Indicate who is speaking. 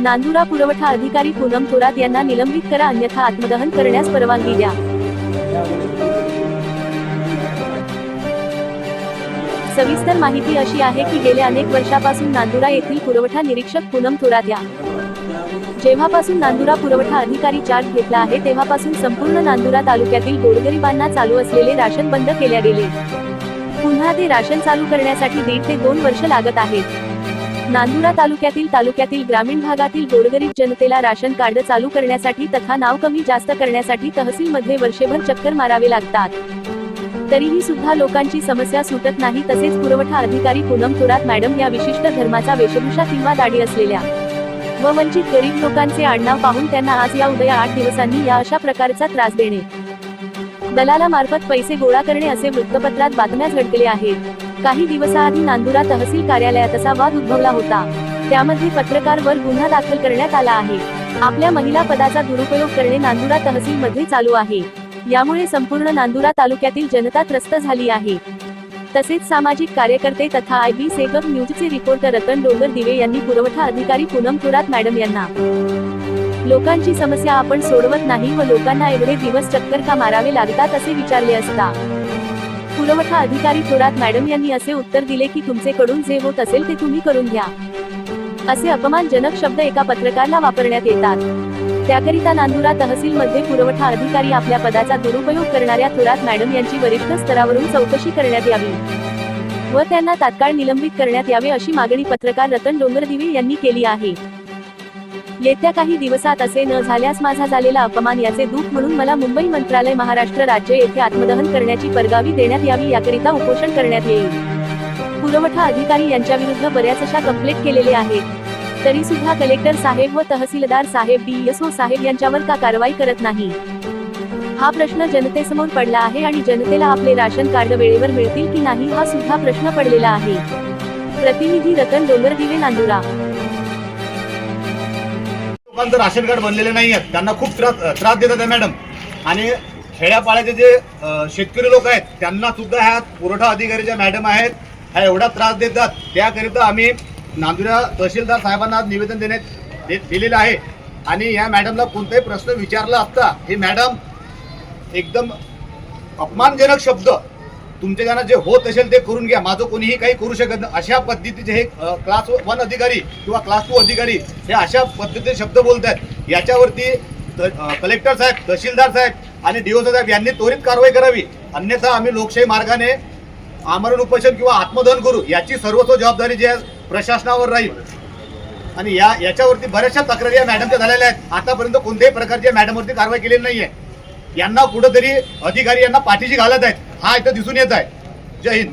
Speaker 1: नांदुरा पुरवठा अधिकारी पूनम थोरात यांना निलंबित करा अन्यथा आत्मदहन करण्यास परवानगी द्या. सविस्तर माहिती अशी आहे की गेल्या अनेक वर्षापासून नांदुरा येथील पुरवठा निरीक्षक पूनम थोरात या. जेव्हापासून नांदुरा पुरवठा अधिकारी चार्ज घेतला आहे तेव्हापासून संपूर्ण नांदुरा तालुक्यातील गोरगरिबांना चालू असलेले राशन बंद केल्या गेले. पुन्हा ते राशन चालू करण्यासाठी दीड ते दोन वर्ष लागत आहेत. नांदुरा तालुक्यातील तालुक्यातील ग्रामीण भागातील गोरगरीब जनतेला राशन कार्ड चालू करण्यासाठी तथा नाव कमी जास्त करण्यासाठी तहसीलमध्ये वर्षभर चक्कर मारावे लागतात. तरीही सुद्धा लोकांची समस्या सुटत नाही तसेच पुरवठा अधिकारी पूनम थोरात मॅडम या विशिष्ट धर्माचा वेशभूषा किंवा दाढी असलेल्या व वंचित गरीब लोकांचे आडनाव पाहून त्यांना आज या उदया आठ दिवसांनी या अशा प्रकारचा त्रास देणे. दलालामार्फत पैसे गोळा करणे असे वृत्तपत्रात बातम्या झळकले आहेत काही दिवसाआधी नांदुरा तहसील कार्यालयात असा वाद उद्भवला होता. त्यामध्ये पत्रकारवर गुन्हा दाखल करण्यात आला आहे. आपल्या महिला पदाचा दुरुपयोग करणे नांदुरा तहसील मध्ये चालू आहे. यामुळे संपूर्ण नांदुरा तालुक्यातील जनता त्रस्त झाली आहे. तसेच सामाजिक कार्यकर्ते तथा आय बी सेगक न्यूजचे रिपोर्टर रतन डोंगर दिवे यांनी पुरवठा अधिकारी पूनम थोरात मॅडम यांना लोकांची समस्या आपण सोडवत नाही व लोकांना एवढे दिवस चक्कर का मारावे लागतात असे विचारले असता. पुरवठा अधिकारी थोरात मॅडम यांनी असे उत्तर दिले की तुमचेकडून जे होत असेल ते तुम्ही करून घ्या. असे अपमानजनक शब्द एका पत्रकारला वापरण्यात येतात. त्याकरिता नांदुरा तहसील मध्ये पुरवठा अधिकारी आपल्या पदाचा दुरुपयोग करणाऱ्या थोरात मॅडम यांची वरिष्ठ स्तरावरून चौकशी करण्यात यावी. व त्यांना तात्काळ निलंबित करण्यात यावे अशी मागणी पत्रकार रतन डोंगरदिवे यांनी केली आहे. येत्या काही दिवसात असे न झाल्यास माझा झालेला अपमान याचे दुःख म्हणून मला मुंबई मंत्रालय महाराष्ट्र राज्य येथे आत्मदहन करण्याची परगावी देण्यात यावी याकरिता उपोषण करण्यात येईल. पुरवठा अधिकारी यांच्या विरुद्ध बऱ्याच अशा कंप्लेंट केलेले आहेत. तरी सुद्धा कलेक्टर साहेब व तहसीलदार साहेब डीएसओ साहेब यांच्यावर का कारवाई करत नाही? हा प्रश्न जनतेसमोर पडला आहे आणि जनतेला आपले राशन कार्ड वेळेवर मिळतील की नाही हा सुद्धा प्रश्न पडलेला आहे. प्रतिनिधी रतन डोंगरदिवे नांदुरा
Speaker 2: लोकांचं राशन कार्ड बनलेले नाही आहेत त्यांना खूप त्रास त्रास देतात आहे मॅडम. आणि खेड्यापाड्याचे जे शेतकरी लोक आहेत त्यांना सुद्धा ह्या पुरवठा अधिकारीच्या मॅडम आहेत ह्या एवढा त्रास देतात. त्याकरिता आम्ही नांदुरा तहसीलदार साहेबांना आज निवेदन देण्यात दे- दिलेलं आहे. आणि या मॅडमला कोणताही प्रश्न विचारला असता हे मॅडम एकदम अपमानजनक शब्द तुमच्या जे होत असेल ते करून घ्या. माझं कोणीही काही करू शकत नाही. अशा पद्धतीचे हे क्लास वन अधिकारी किंवा क्लास टू अधिकारी हे अशा पद्धतीचे शब्द बोलत आहेत याच्यावरती कलेक्टर साहेब तहसीलदार साहेब आणि डीओ साहेब यांनी त्वरित कारवाई करावी. अन्यथा आम्ही लोकशाही मार्गाने आमरण उपोषण किंवा आत्मदहन करू. याची सर्वस्व जबाबदारी जी आहे प्रशासनावर राहील. आणि या याच्यावरती बऱ्याचशा तक्रारी या मॅडमच्या झालेल्या आहेत. आतापर्यंत कोणत्याही प्रकारची या मॅडमवरती कारवाई केलेली नाही आहे यांना कुठंतरी अधिकारी यांना पाठीशी घालत आहेत. हा इथं दिसून येत आहे. जय हिंद.